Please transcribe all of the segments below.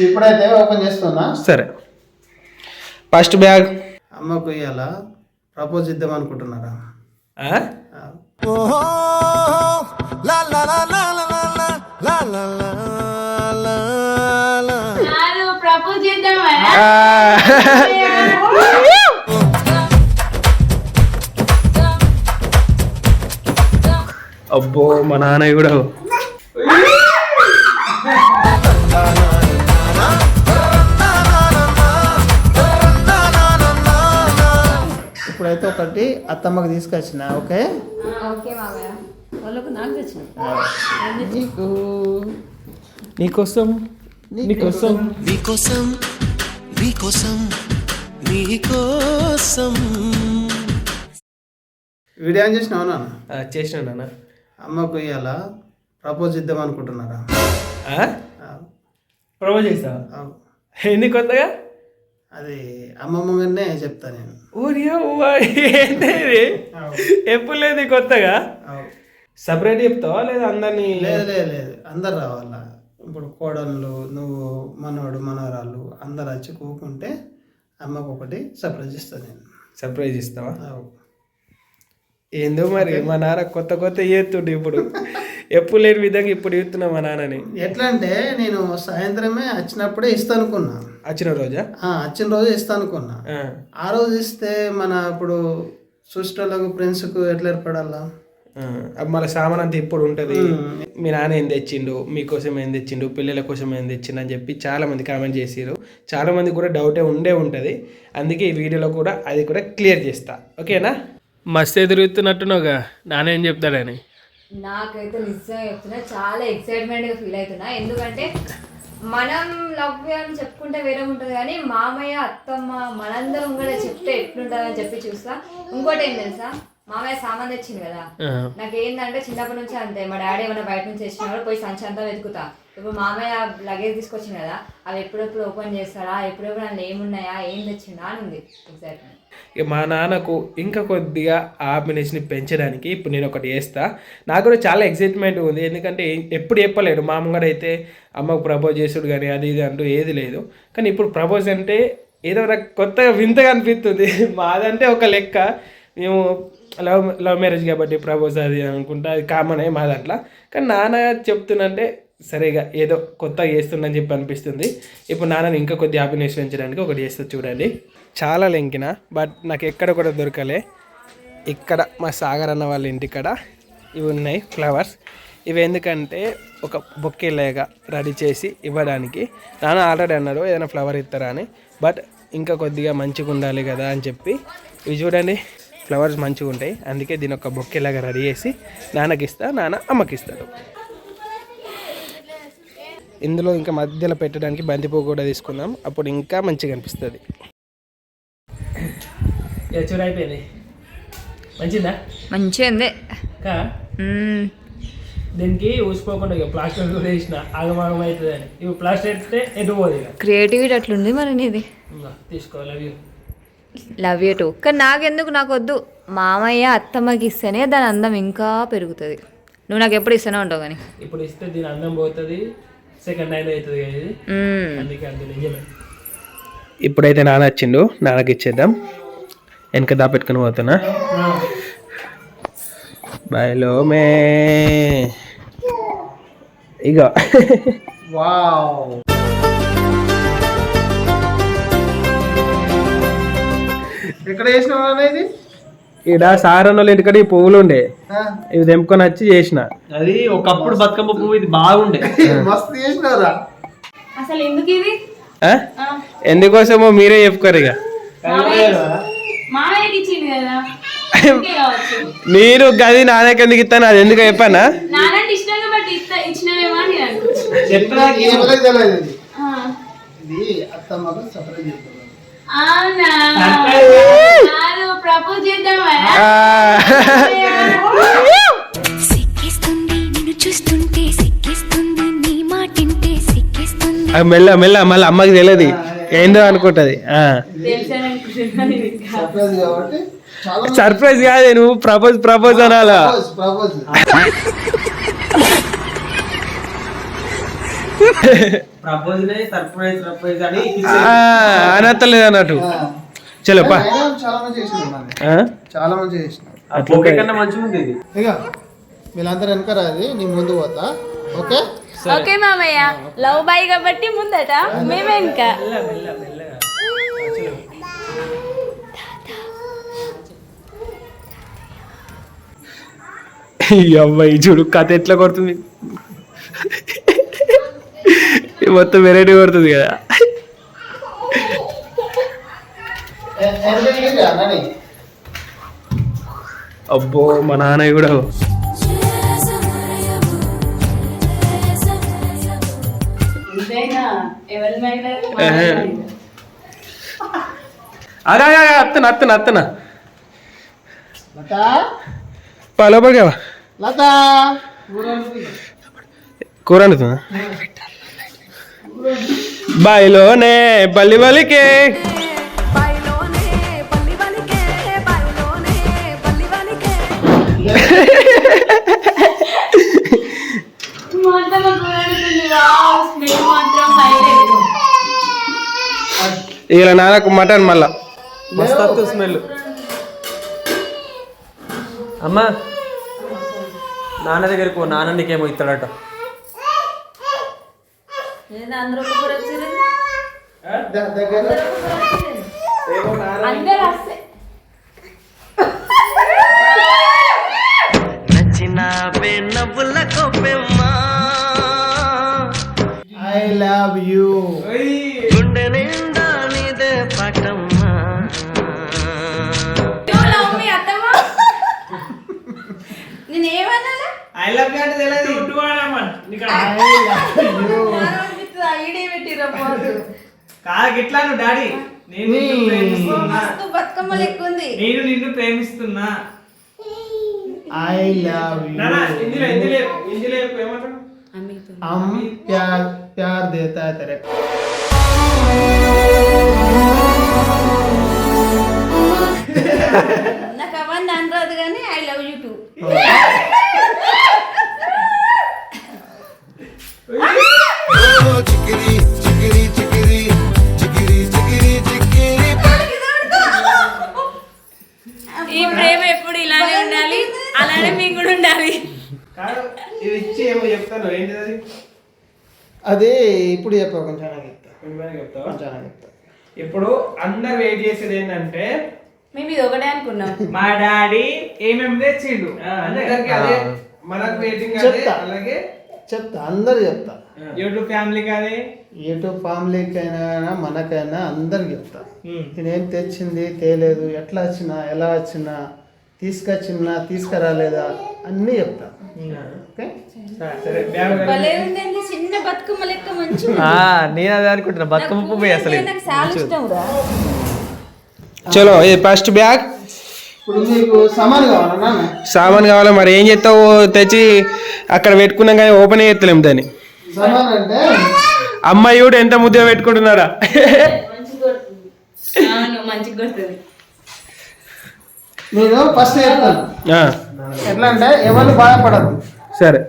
ఇప్పుడైతే ఓపెన్ చేస్తున్నా సరే ఫస్ట్ బ్యాగ్ అమ్మకు ఇవాళ ప్రపోజ్ ఇద్దాం అనుకుంటున్నారా. అబ్బో మా నాన్న కూడా ఒకటి అత్తమ్మకి తీసుకొచ్చిన ఓకే? నాకు నీకోసం? నీకోసం? మీకోసం మీకోసం మీకోసం వీడియో ఏం చేసినావు నాన్న? ఆ, చేసిన నాన్న. అమ్మకు ఇవాళ ప్రపోజ్ ఇద్దాం అనుకుంటున్నారా? ప్రపోజ్ చేస్తావా ఆ, ఎన్ని కొత్తగా? అది అమ్మమ్మ మీదనే చెప్తా నేను. ఊరియా? ఎప్పుడు లేదు కొత్తగా? సపరేట్ చెప్తావా లేదా అందరినీ? లేదు లేదు లేదు. అందరు రావాలా? ఇప్పుడు కోడళ్ళు నువ్వు మనవడు మనవరాళ్ళు అందరు వచ్చి కూకుంటే అమ్మకు ఒకటి సర్ప్రైజ్ ఇస్తాను నేను. సర్ప్రైజ్ ఇస్తావా? ఏందో మరి మా నాన్న కొత్త కొత్త చేస్తుండే ఇప్పుడు. ఎప్పుడు లేని విధంగా ఇప్పుడు చెప్తున్నా మా నాన్నని. ఎట్లా అంటే నేను సాయంత్రమే వచ్చినప్పుడే ఇస్తాను అనుకున్నా. వచ్చిన రోజా? ఆ, వచ్చిన రోజు ఇస్తాను అనుకున్నా ఆ. రోజు ఇస్తే మన ఇప్పుడు చూసేటోళ్ళకు ఫ్రెండ్స్కు ఎట్లా ఏర్పడాలా? మళ్ళీ సామాన్ అంతా ఇప్పుడు ఉంటుంది. మీ నాన్న ఏం తెచ్చిండు? మీకోసం ఏం తెచ్చిండు? పిల్లల కోసం ఏం తెచ్చిండు? అని చెప్పి చాలా మంది కామెంట్ చేసిరు చాలా మంది కూడా డౌటే ఉండే ఉంటుంది. అందుకే ఈ వీడియోలో కూడా అది కూడా క్లియర్ చేస్తా. ఓకేనా? మస్తు ఎదురుతున్నట్టున్నావుగా నాన్న ఏం చెప్తాడని? నాకైతే నిజంగా చెప్తున్నా చాలా ఎక్సైట్మెంట్గా ఫీల్ అవుతున్నా. ఎందుకంటే మనం లవ్ అని చెప్పుకుంటే వేరే ఉంటుంది కానీ మామయ్య అత్తమ్మ మనందరం కూడా చెప్తే ఎట్లుంటుంది అని చెప్పి చూస్తా. ఇంకోటి ఏం తెలుసా? మామయ్య సామాన్ తెచ్చింది కదా. నాకు ఏంటంటే చిన్నప్పటి నుంచి అంతే. మా డాడీ ఏమైనా బయట నుంచి తెచ్చినా కూడా పోయి సంచి అంతా వెతుకుతా. ఇప్పుడు మామయ్య లగేజ్ తీసుకొచ్చింది కదా అవి ఎప్పుడెప్పుడు ఓపెన్ చేస్తాడా? ఎప్పుడెప్పుడు అందులో ఏమున్నాయా? ఏం తెచ్చిండా? అని ఉంది ఎగ్జాక్ట్లీ ఇక మా నాన్నకు ఇంకా కొద్దిగా హ్యాపీనెస్ని పెంచడానికి ఇప్పుడు నేను ఒకటి చేస్తా. నాకు కూడా చాలా ఎక్సైట్మెంట్ ఉంది. ఎందుకంటే ఎప్పుడు చెప్పలేడు. మామగారు అయితే అమ్మకు ప్రపోజ్ చేసుడు కానీ అది ఇది అంటూ ఏది లేదు. కానీ ఇప్పుడు ప్రపోజ్ అంటే ఏదో నాకు కొత్తగా వింతగా అనిపిస్తుంది. మాదంటే ఒక లెక్క. మేము లవ్ లవ్ మ్యారేజ్ కాబట్టి ప్రపోజ్ అది అనుకుంటా. అది కామన్ మా దాంట్లో. కానీ నాన్న చెప్తున్నంటే సరేగా ఏదో కొత్తగా చేస్తుందని చెప్పి అనిపిస్తుంది. ఇప్పుడు నాన్నని ఇంకా కొద్ది హ్యాపీనెస్ పెంచడానికి ఒకటి చేస్తుంది చూడండి. చాలా లెంకిన బట్ నాకు ఎక్కడ కూడా దొరకలే. ఇక్కడ మా సాగర్ అన్న వాళ్ళ ఇంటికాడ ఇవి ఉన్నాయి ఫ్లవర్స్. ఇవి ఎందుకంటే ఒక బొక్కే లేగా రెడీ చేసి ఇవ్వడానికి. నాన్న ఆల్రెడీ అన్నాడు ఏదైనా ఫ్లవర్ ఇస్తారా అని. బట్ ఇంకా కొద్దిగా మంచిగా ఉండాలి కదా అని చెప్పి ఇవి చూడండి ఫ్లవర్స్ మంచిగా ఉంటాయి. అందుకే దీని ఒక బొక్కేలాగా రెడీ చేసి నాన్నకి ఇస్తా నాన్న అమ్మకి ఇస్తాడు. ఇందులో ఇంకా మధ్యలో పెట్టడానికి బంతిపూ కూడా తీసుకుందాం. అప్పుడు ఇంకా మంచిగా అనిపిస్తుంది. చూడు అయిపోయింది మంచిదా? మంచిగా ఉంది కా దీనికి ఊసిపోకుండా ఇక ప్లాస్టర్ కూడా వేసిన. ఆగమాగం అవుతుంది అని ఇప్పుడు ప్లాస్టర్ ఇక. క్రియేటివిటీ అట్లుంది మరి నీది. లవ్ యూ టూ కానీ నాకెందుకు నాకు వద్దు మామయ్య అత్తమ్మకి ఇస్తేనే దాని అందం ఇంకా పెరుగుతుంది. నువ్వు నాకు ఎప్పుడు ఇస్తూనే ఉంటావు కానీ. ఇప్పుడు ఇస్తే దీని అందం పోతుంది సెకండ్ హ్యాండ్ అవుతుంది కదా. అందుకే నిజమే. ఇప్పుడైతే నాన్న వచ్చిండు. నాన్నకి ఇచ్చేద్దాం. వెనక దాపెట్టుకుని పోతున్నా. బాయ్లో మే. ఇక వావ్. ఎక్కడ అనేది ఈడ సారన్న వాళ్ళ ఇంటికాడ ఈ పువ్వులు ఉండే. ఇవి తెంపుకొని వచ్చి చేసిన. అది ఒకప్పుడు బతుకమ్మ పువ్వు ఇది బాగుండే. మస్తు చేసినారా అసలు ఎందుకు ఆ? ఎందుకోసమో మీరే చెప్పుకోరు ఇక. మామయ్యకి ఇచ్చింది కదా. మీరు గది నాన్నకి ఎందుకు ఇస్తాను? అది ఎందుకు చెప్పానా? మెల్ల మెల్ల మళ్ళీ అమ్మకి తెలియదు. ఏందో అనుకుంటది. సర్ప్రైజ్ కాబట్టి చాలా సర్ప్రైజ్ కాదే నువ్వు ప్రపోజ్ ప్రపోజ్ అనాలా? Propose propose propose surprise surprise అని అనత్తలేదు అన్నట్టు. చలో పా. చాలా కన్నా మంచిగా వీళ్ళందరూ వెనక రాది నీ ముందు పోతా. ఓకే? ఓకే మామయ్య లవ్ బాయ్ కాబట్టి ముందట మేమే ఇంకా అమ్మాయి చూడు కథ ఎట్లా కొడుతుంది మొత్తం వెరైటీ కొడుతుంది కదా అబ్బో మా నాన్న కూడా అగా అత్తన అత్తన అత్తన. లత? కూర వండుతుందా బాయిలోనే బల్లి బలికే. ఇలా నాన్నకు మటన్ మళ్ళా. మస్తు స్మెల్. అమ్మా. నాన్న దగ్గరికి పో నాన్న నీకేమో ఇస్తాడట. నచ్చిన నవ్వుల కొప్పెమ్మా I love you I love you అంటే తెలియదు ఐడి పెట్టిరమ్మా కాదు ఇట్లా నువ్వు డాడీ నేను నిన్ను ప్రేమిస్తున్నా మస్తు బతుకమ్మ లెక్క ఉంది నేను నిన్ను ప్రేమిస్తున్నా ఐ లవ్ నానా యూ హిందీలో హిందీలో హిందీలో చెప్పు, ఏమంటాడు हम प्यार प्यार देता है तेरे को నాకు అవన్నీ అనరాదు కానీ ఐ లవ్ యూ టూ కూడా ఉండాలి అది? అదే ఇప్పుడు చెప్పావు కొంచెం చెప్తా. ఇప్పుడు అందరు వెయిట్ చేసేది ఏంటంటే మేము ఇది ఒకటే అనుకున్నాం. మా డాడీ ఏమేమి తెచ్చిండు? అందరికి అదే. మనకు వెయిటింగ్. అలాగే? చెప్తా అందరు చెప్తా. యూట్యూబ్ ఫ్యామిలీకి అదే? యూట్యూబ్ ఫ్యామిలీకైనా మనకైనా అందరికి చెప్తా. నేనేం తెచ్చింది తేలేదు ఎట్లా వచ్చినా ఎలా వచ్చినా తీసుకొచ్చినా తీసుకురాలేదా? అన్నీ చెప్తా. చిన్న బతుకమ్మ లెక్క మంచి నేను అదే అనుకుంటున్నా. బతుకమ్మ పువ్వు అసలు చాలా ఇది ఫస్ట్ బ్యాగ్? సమాన్ కావాలా నాన్న? సామాన్ కావాలి? మరి ఏం చేస్తావు? తెచ్చి అక్కడ పెట్టుకున్నాం కానీ ఓపెన్ చేస్తలేం దాన్ని. సమాన్ అంటే? అమ్మాయి కూడా ఎంత ముద్ద పెట్టుకుంటున్నారా మంచిగా నేను ఫస్ట్ చెప్తాను ఎట్లా అంటే ఎవరు బాధపడద్దు సరే.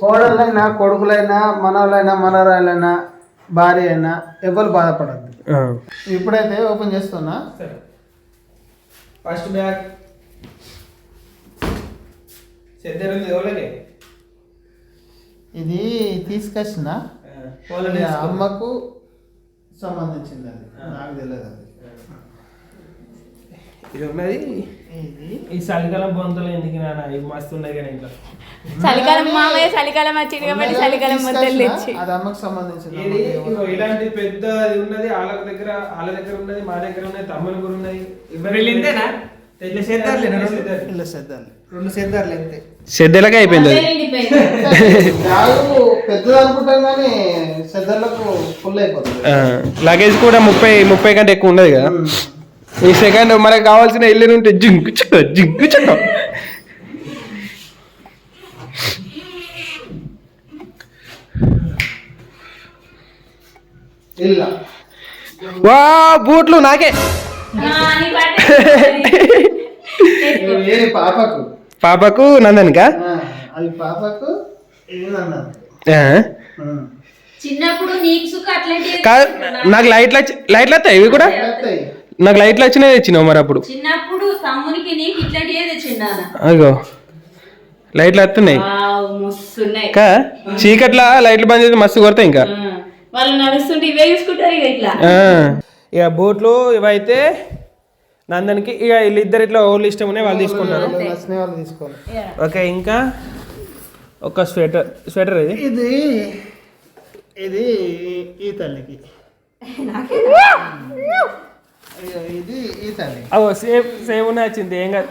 కోడళ్ళైనా కొడుకులైనా మనవలైనా మనవరాలైనా భార్య అయినా ఎవరు బాధపడద్దు. ఇప్పుడైతే ఓపెన్ చేస్తున్నా. ఫస్ట్ బ్యాగ్ ఇది తీసుకొచ్చిన అమ్మకు సంబంధించింది అది. నాకు తెలియదు అది. ఇది ఉన్నది ఈ చలికాలం బొంతలు ఎందుకు నాన్న? ఇవి మస్తు ఉన్నాయి కానీ ఇంట్లో. చలికాలం మామయ్య చలికాలం వచ్చింది కాబట్టి చలికాలం మొత్తం తెచ్చి. అది అమ్మకు సంబంధించింది ఇలాంటి పెద్ద ఇది ఉన్నది వాళ్ళ దగ్గర వాళ్ళ దగ్గర ఉన్నది మా దగ్గర ఉన్నది తమ్ముని కూడా ఉన్నది. వీళ్ళు ఇంతేనా? ఇట్లా చేద్దాంలే, రెండు సేద్దారులు అంతే అయిపోయింది లగేజ్ కూడా ముప్పై ముప్పై కంటే ఎక్కువ ఉండదు కదా? ఈ సెకండ్ మనకు కావాల్సిన ఇల్లు ఉంటే జింకు చక్క జింకు చక్క. వా బూట్లు నాకే. పాపకు. పాపకు నందన్కా? అవి పాపకు నీకు లైట్లు లైట్లు వస్తాయి ఇవి కూడా? వస్తాయి. నాకు లైట్లు వచ్చినాయి తెచ్చినావు మరి అప్పుడు. చిన్నప్పుడు తమ్మునికి నీకు ఇట్లాంటివే తెచ్చిండాన అగో లైట్లు వస్తున్నాయి మస్తున్నాయి. కా చీకట్ల లైట్లు బంద్ చేస్తే మస్తు కొడతాయి ఇంకా. వాళ్ళు నడుస్తుంటే ఇవే చూసుకుంటారు ఇక ఇట్లా. ఆ. ఇక బోట్లు ఇవైతే నందనికి ఇక వీళ్ళిద్దరు ఇట్లా ఓళ్ళు ఇష్టం ఉన్నాయి వాళ్ళు తీసుకుంటారు. నచ్చిన వాళ్ళు తీసుకోవాలి. ఓకే ఇంకా ఒక స్వెటర్ స్వెటర్ ఇది. ఇది ఇది ఈ తల్లికి. ఇది అవో సేమ్ ఉన్నాయి వచ్చింది ఏం కాదు.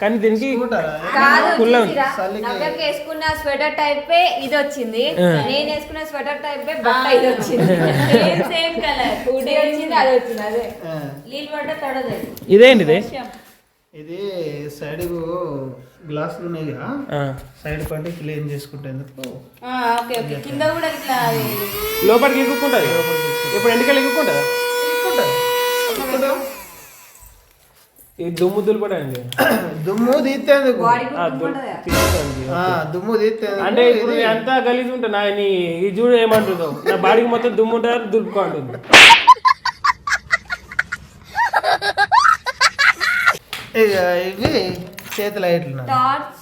కానీ దీనికి కుల్ల వేసుకున్న స్వెటర్ టైపే ఇది వచ్చింది. నేను వేసుకున్న స్వెటర్ టైపే బట్ట ఇది వచ్చింది. Same colour. ఇది వచ్చింది అది వచ్చింది అదే. నీళ్ళు పడ్డ తడదు. ఇదేంటిది? ఇది సైడ్ గ్లాసులు ఉన్నాయి కదా. సైడ్ పట్టి క్లీన్ చేసుకుంటేందుకు ఓకే ఓకే. కింద కూడా ఇట్లా లోపలికి ఇరుక్కుంటుంది? ఇప్పుడు ఎండికలు ఇరుక్కుంటుందా? ఈ దుమ్ము దులుపడానికి దుమ్ము తీస్తేందుకు దుమ్ము తీస్తేందుకు అంటే ఇప్పుడు అంతా గలీజ్ ఉంటా నా నీ ఈ చూడు ఏమంటుందో. నా బాడీకి మొత్తం దుమ్ము ఉంటారు దులుపుకో అంటుంది ఇక ఇవి చేతి లైట్లు టార్చ్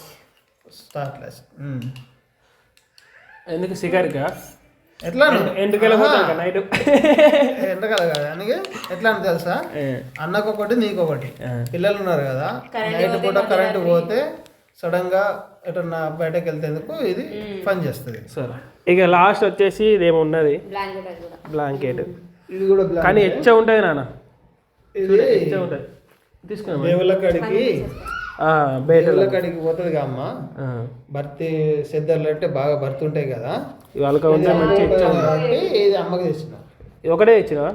స్టార్ట్ లైట్స్ ఉమ్. ఎందుకు? సిగారికా? ఎట్లా ఎండుకెళ్ళి పోతాను నైట్. ఎండకాల కదా అందుకే ఎట్లా అని తెలుసా? అన్నకు ఒకటి నీకు ఒకటి పిల్లలు ఉన్నారు కదా నైట్ పూట కరెంట్ పోతే సడన్గా ఎటన్నా బయటకు వెళ్తేందుకు ఇది పని చేస్తుంది. సరే. ఇక లాస్ట్ వచ్చేసి ఇదేమో ఉన్నది బ్లాంకెట్ అది కూడా. బ్లాంకెట్. ఇది కూడా. కానీ ఎచ్చ ఉంటుంది నాన్న. ఇది ఎచ్చ ఉంటుంది. తీసుకున్నాం దేవుళ్ళ కాడికి బయట కాడికి పోతుంది అమ్మ. భర్తీ సిద్ధర్లు అంటే బాగా భర్తీ ఉంటాయి కదా వాళ్ళకి ఉంటే మంచి ఇది అమ్మకి తెచ్చిన. ఇది ఒకటే ఇచ్చినావా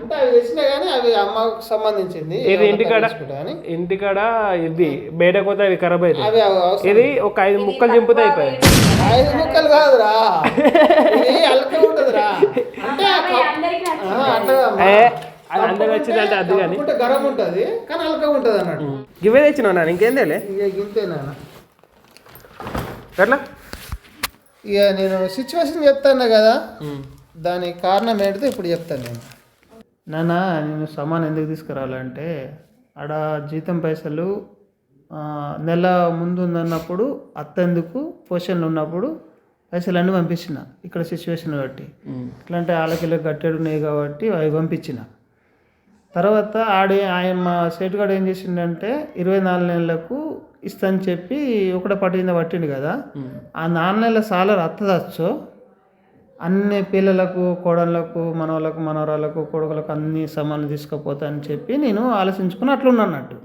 అంటే అవి తెచ్చినా కానీ అవి అమ్మకు సంబంధించింది. ఇది ఇంటికాడ ఇంటికాడ ఇది బయటకు పోతే అవి ఖరాబ్ అవుతాయి. ఇది ఒక ఐదు ముక్కలు చింపితే అయిపోయాయి. ఐదు ముక్కలు కాదురా. ఇది అల్క ఉంటదిరా. అంటే అది వచ్చింది అంటే అది కానీ. గరం ఉంటది కానీ అల్క ఉంటది అన్నట్టు. ఇవే తెచ్చినావు నాన్న ఇంకేం తెలియ ఇక గింతేనా ఎట్లా? ఇక నేను సిచ్యువేషన్ చెప్తాను కదా దానికి కారణం ఏంటిదో ఇప్పుడు చెప్తాను నేను. నాన్న నేను సామాన్ ఎందుకు తీసుకురావాలంటే ఆడ జీతం పైసలు ఆ, నెల ముందు ఉందన్నప్పుడు అత్తెందుకు పొజిషన్లో ఉన్నప్పుడు పైసలు అన్నీ పంపించిన ఇక్కడ సిచ్యువేషన్ బట్టి. ఎట్లా అంటే వాళ్ళకి కట్టెడు ఉన్నాయి కాబట్టి అవి పంపించిన. తర్వాత ఆడే ఆయన మా సేటు గారు ఏం చేసిండంటే ఇరవై నాలుగు నెలలకు ఇస్తాను చెప్పి ఒకటే పట్టింద పట్టిండు కదా. ఆ నాలుగు నెలల సాలరీ అత్తదచ్చో. అన్ని పిల్లలకు కోడళ్ళకు మనవాళ్ళకు మనవరాళ్ళకు కొడుకులకు అన్ని సమానం తీసుకుపోతా అని చెప్పి నేను ఆలోచించుకుని అట్లున్నా అన్నట్టు.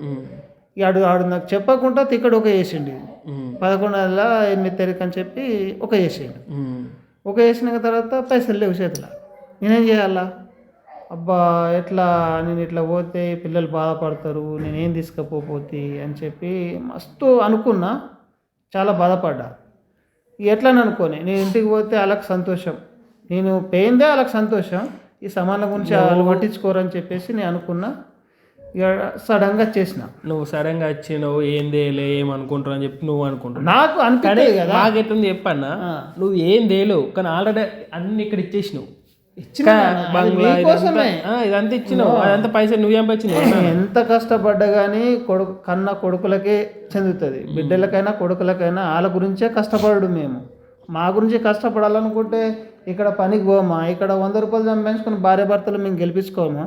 ఇక ఆడు ఆడు నాకు చెప్పకుండా తిక్కడు ఒక వేసిండు పదకొండు నెలల ఎనిమిది తారీఖు అని చెప్పి ఒక వేసిండు ఒక వేసిన తర్వాత పైసలు లేవు చేతిలో. నేనేం చేయాలా? అబ్బా ఎట్లా? నేను ఇట్లా పోతే పిల్లలు బాధపడతారు నేనేం తీసుకుపోతే అని చెప్పి మస్తు అనుకున్నా. చాలా బాధపడ్డా. ఎట్లా అని అనుకోని నేను ఇంటికి పోతే వాళ్ళకి సంతోషం. నేను పోయిందే వాళ్ళకి సంతోషం. ఈ సమానం గురించి వాళ్ళు పట్టించుకోరని చెప్పేసి నేను అనుకున్నా. ఇక సడన్గా చేసిన. నువ్వు సడన్గా వచ్చినావు ఏం తేలే ఏమనుకుంటారు అని చెప్పి నువ్వు అనుకుంటున్నావు. నాకు అనిపించలేదు కదా. నాకు ఎట్లుంది చెప్పన్నా? నువ్వు ఏం తేలేవు కానీ ఆల్రెడీ అన్ని ఇక్కడ ఇచ్చేసినావు. ఇదంతా ఇచ్చినావు. అదంతా పైసలు నువ్వు ఎంత కష్టపడ్డా కానీ కొడుకు కన్న కొడుకులకే చెందుతుంది. బిడ్డలకైనా కొడుకులకైనా వాళ్ళ గురించే కష్టపడడు మేము. మా గురించి కష్టపడాలనుకుంటే ఇక్కడ పనికి పోమా? ఇక్కడ వంద రూపాయలు సంపాదించుకుని భార్య భర్తలు మేము గెలిపించుకోమా?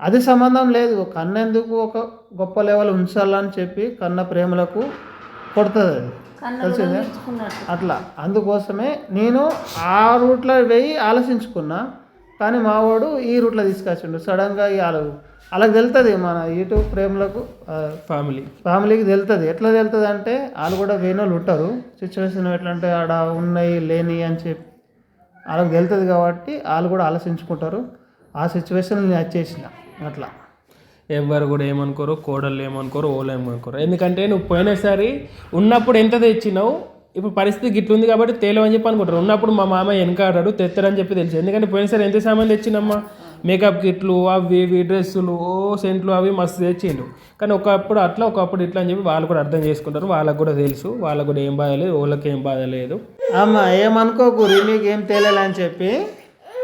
అది సంబంధం లేదు. కన్నెందుకు ఒక గొప్ప లెవెల్ ఉంచాలని చెప్పి కన్న ప్రేమలకు కొడుతుంది అది తెలిసిందే అట్లా. అందుకోసమే నేను ఆ రూట్లో పోయి ఆలోచించుకున్నా. కానీ మావాడు ఈ రూట్లో తీసుకొచ్చిండు. సడన్గా ఈ వాళ్ళకు వాళ్ళకి తెలుస్తుంది మన యూట్యూబ్ ప్రేమలకు ఫ్యామిలీ ఫ్యామిలీకి తెలుస్తుంది ఎట్లా తెలుస్తుంది అంటే వాళ్ళు కూడా వేణులు ఉంటారు. సిచ్యువేషన్ ఎట్లా అంటే ఆడ ఉన్నాయి లేని అని చెప్పి. వాళ్ళకి తెలుస్తుంది కాబట్టి వాళ్ళు కూడా ఆలోచించుకుంటారు. ఆ సిచ్యువేషన్ నేను వచ్చేసిన అట్లా. ఎవ్వరు కూడా ఏమనుకోరు కోడళ్ళు ఏమనుకోరు ఓళ్ళు ఏమనుకోరు. ఎందుకంటే నువ్వు పోయినసారి ఉన్నప్పుడు ఎంత తెచ్చినావు ఇప్పుడు పరిస్థితి గిట్లుంది కాబట్టి తేలవని చెప్పి అనుకుంటారు. ఉన్నప్పుడు మా మామ వెనకాడాడు తెత్తడని చెప్పి తెలుసు. ఎందుకంటే పోయినసారి ఎంత సామాన్ తెచ్చినమ్మా? మేకప్ కిట్లు అవి ఇవి డ్రెస్సులు ఓ సెంట్లు అవి మస్తు తెచ్చిండు. కానీ ఒకప్పుడు అట్లా ఒకప్పుడు ఇట్లా అని చెప్పి వాళ్ళు కూడా అర్థం చేసుకుంటారు. వాళ్ళకు కూడా తెలుసు వాళ్ళకు కూడా ఏం బాధ లేదు వాళ్ళకి ఏం బాధ లేదు. అమ్మ ఏమనుకోకూరి నీకు ఏం తేలేలా అని చెప్పి?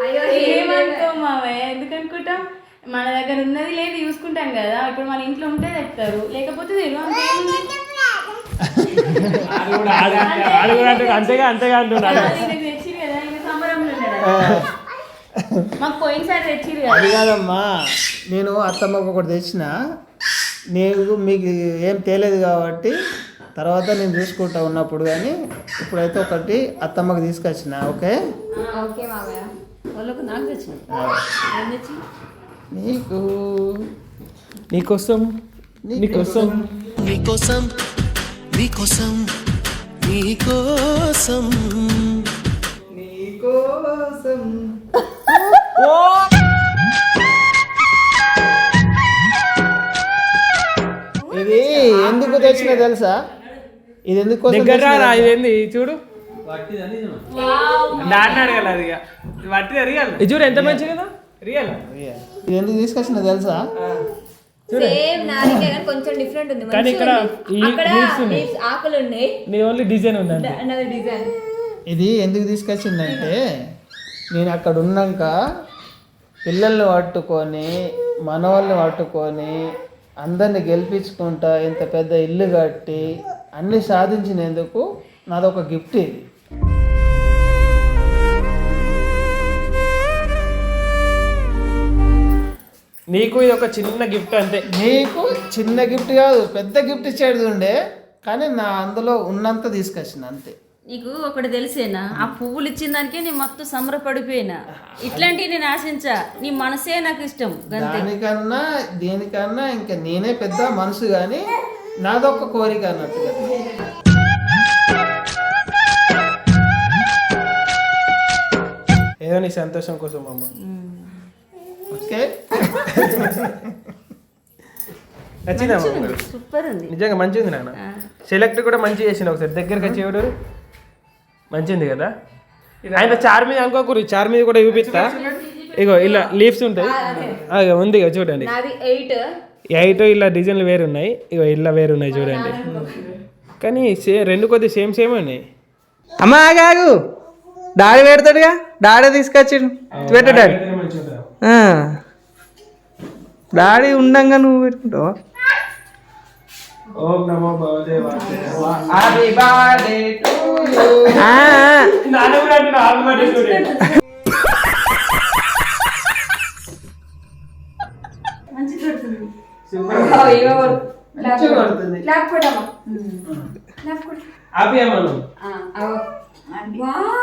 అయ్యో ఏమనుకో మావయ్య ఎందుకు అనుకుంటాం మన దగ్గర ఉన్నది లేదు చూసుకుంటాం కదా. ఇప్పుడు మన ఇంట్లో ఉంటే తెస్తారు లేకపోతే అంతేగా అంతేగా మాకు పోయినసారి తెచ్చిరు అది కాదమ్మా. నేను అత్తమ్మకు ఒకటి తెచ్చిన. నీకు మీకు ఏం తేలేదు కాబట్టి తర్వాత నేను చూసుకుంటా ఉన్నప్పుడు కానీ ఇప్పుడైతే ఒకటి అత్తమ్మకి తీసుకొచ్చిన ఓకే? ఓకే నాకు తెచ్చిన. నీకు. నీకోసం నీకోసం. నీకోసం నీకోసం నీకోసం. నీకోసం. ఇది ఎందుకు తెచ్చినా తెలుసా? ఇది ఎందుకు దగ్గర రా ఇదేంది? చూడు. దాన్ని అడగాలి అది ఇక. ఇది చూడు ఎంత మంచిది కదా రియల్ ఇది ఎందుకు తీసుకొచ్చిన తెలుసా? సేమ్ కానీ కొంచెం డిఫరెంట్ ఉంది. కానీ ఇక్కడ అక్కడ leaves ఆకులు ఉన్నాయి. ఓన్లీ డిజైన్ ఉందండి. అన్నది డిజైన్ ఇది ఎందుకు తీసుకొచ్చిందంటే నేను అక్కడ ఉన్నాక పిల్లల్ని పట్టుకొని మనవాళ్ళని పట్టుకొని అందరిని గెలిపించుకుంటా ఇంత పెద్ద ఇల్లు కట్టి అన్ని సాధించినందుకు నాదొక గిఫ్ట్ ఇది. నీకు ఇది ఒక చిన్న గిఫ్ట్ అంతే. నీకు చిన్న గిఫ్ట్ కాదు పెద్ద గిఫ్ట్ ఇచ్చేది ఉండే కానీ నా అందులో ఉన్నంత తీసుకొచ్చిన అంతే. నీకు ఒకటి తెలిసేనా? ఆ పువ్వులు ఇచ్చిన దానికే నేను మొత్తం సంబరపడిపోయినా. ఇట్లాంటివి నేను ఆశించా. నీ మనసే నాకు ఇష్టం గంతే. దానికన్నా దీనికన్నా ఇంకా నేనే పెద్ద మనసు కానీ నాదొక కోరిక అన్నట్టుగా. ఏదో నీ సంతోషం కోసం అమ్మ. ఓకే. నచ్చిందా అమ్మ సూపర్ ఉంది నిజంగా మంచిగా ఉంది నాన్న సెలెక్ట్ కూడా మంచిగా చేసిండు ఒకసారి. దగ్గరికి వచ్చేవాడు మంచిది కదా? ఆయన చార్ మీద అనుకోకూరి చార్ మీద కూడా చూపిస్తా. ఇగో ఇలా లీవ్స్ ఉంటాయి. ఇగో ఉంది ఇగో చూడండి. నాది ఎయిట్. ఇలా డిజైన్లు వేరు ఉన్నాయి ఇగో ఇలా వేరు ఉన్నాయి చూడండి కానీ సే రెండు కొద్ది సేమ్ సేమ్ ఉన్నాయి. అమ్మ ఆగాగు డాడీ పెడతాడుగా. డాడీ తీసుకొచ్చిండు. పెట్టు డాడీ ఉండంగా నువ్వు పెట్టుకుంటావా? ఓం నమో భగవతే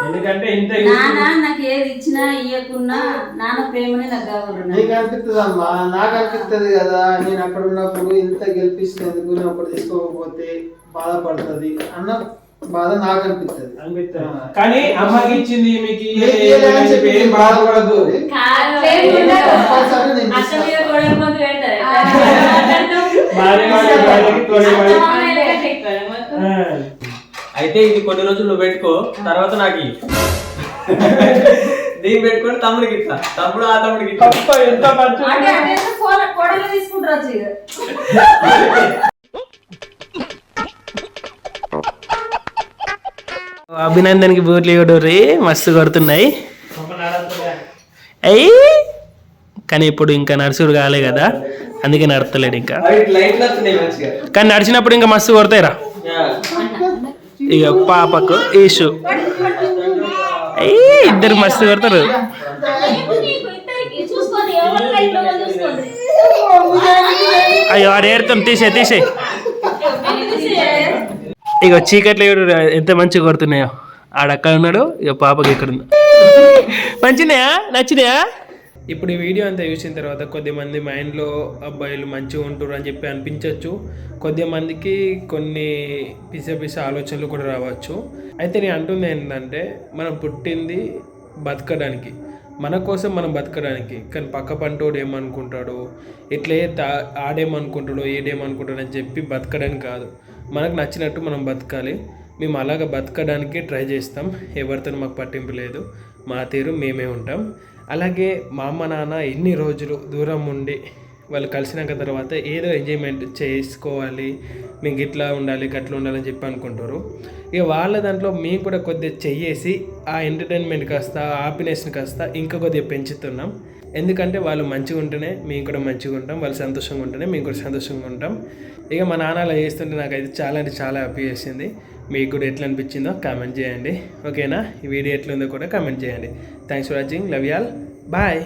ఎందుకంటే ఇంత నాన్న నాకు ఏది ఇచ్చినా ఇయ్యకున్నా నాన్న ప్రేమనే నాకు కావాలి నీకు అనిపిస్తుంది అమ్మా? నాకు అనిపిస్తుంది కదా నేను అక్కడ ఉన్నప్పుడు ఇంత గెలిపించినందుకు నేను అప్పుడు తీసుకోకపోతే బాధపడుతుంది అన్న బాధ నాకు అనిపిస్తుంది అనిపిస్తుంది. కానీ అమ్మకి ఇచ్చింది మీకు ఏం పెడతారు. భార్య అయితే ఇది కొన్ని రోజులు నువ్వు పెట్టుకో తర్వాత నాకు. దీన్ని పెట్టుకొని తమ్ముడికి ఇస్తా. తమ్ముడు ఆ తమ్ముడికి ఎంత ఇక. అభినందన్కి బూట్లు ఇవ్వడూరి మస్తు కొడుతున్నాయి. అయ్యి కానీ ఇప్పుడు ఇంకా నడుచుడు కాలే కదా అందుకే నడతలేడు ఇంకా. కానీ నడిచినప్పుడు ఇంకా మస్తు కొడతాయిరా. యా. ఇక పాపకు ఈషు ఇద్దరు మస్తు కొడతారు. అయ్యో ఆడు ఏడుతాం తీసే తీసే ఇక చీకట్లో ఎంత మంచిగా కొడుతున్నాయో. ఆడక్కడ ఉన్నాడు ఇక పాపకి ఇక్కడ ఉంది మంచినాయా నచ్చినాయా? ఇప్పుడు ఈ వీడియో అంతా చూసిన తర్వాత కొద్దిమంది మైండ్లో అబ్బాయిలు మంచిగా ఉంటారు అని చెప్పి అనిపించవచ్చు కొద్ది మందికి కొన్ని పిస పిస ఆలోచనలు కూడా రావచ్చు. అయితే నేను అంటుంది ఏంటంటే మనం పుట్టింది బతకడానికి. మన కోసం మనం బతకడానికి. కానీ పక్క పంటోడు ఏమనుకుంటాడు ఇట్లే తా ఆడేమనుకుంటాడో ఏడేమనుకుంటాడో అని చెప్పి బతకడానికి కాదు. మనకు నచ్చినట్టు మనం బతకాలి. మేము అలాగ బతకడానికి ట్రై చేస్తాం. ఎవరితో మాకు పట్టింపు లేదు. మా తీరు మేమే ఉంటాం. అలాగే మా అమ్మ నాన్న ఎన్ని రోజులు దూరం ఉండి వాళ్ళు కలిసినాక తర్వాత ఏదో ఎంజాయ్మెంట్ చేసుకోవాలి మీకు ఇట్లా ఉండాలి గట్లా ఉండాలని చెప్పి అనుకుంటారు. ఇక వాళ్ళ దాంట్లో మేము కూడా కొద్దిగా చెయ్యేసి ఆ ఎంటర్టైన్మెంట్ కాస్త ఆ హ్యాపీనెస్ని కాస్త ఇంకా కొద్దిగా పెంచుతున్నాం. ఎందుకంటే వాళ్ళు మంచిగా ఉంటేనే మేము కూడా మంచిగా ఉంటాం వాళ్ళు సంతోషంగా ఉంటేనే మేము కూడా సంతోషంగా ఉంటాం. ఇక మా నాన్న అలా చేస్తుంటే నాకైతే చాలా అంటే చాలా హ్యాపీ చేసింది. మీకు కూడా ఎట్లా అనిపించిందో కామెంట్ చేయండి. ఓకేనా ఈ వీడియో ఎట్లుందో కూడా కామెంట్ చేయండి. Thanks for watching love y'all bye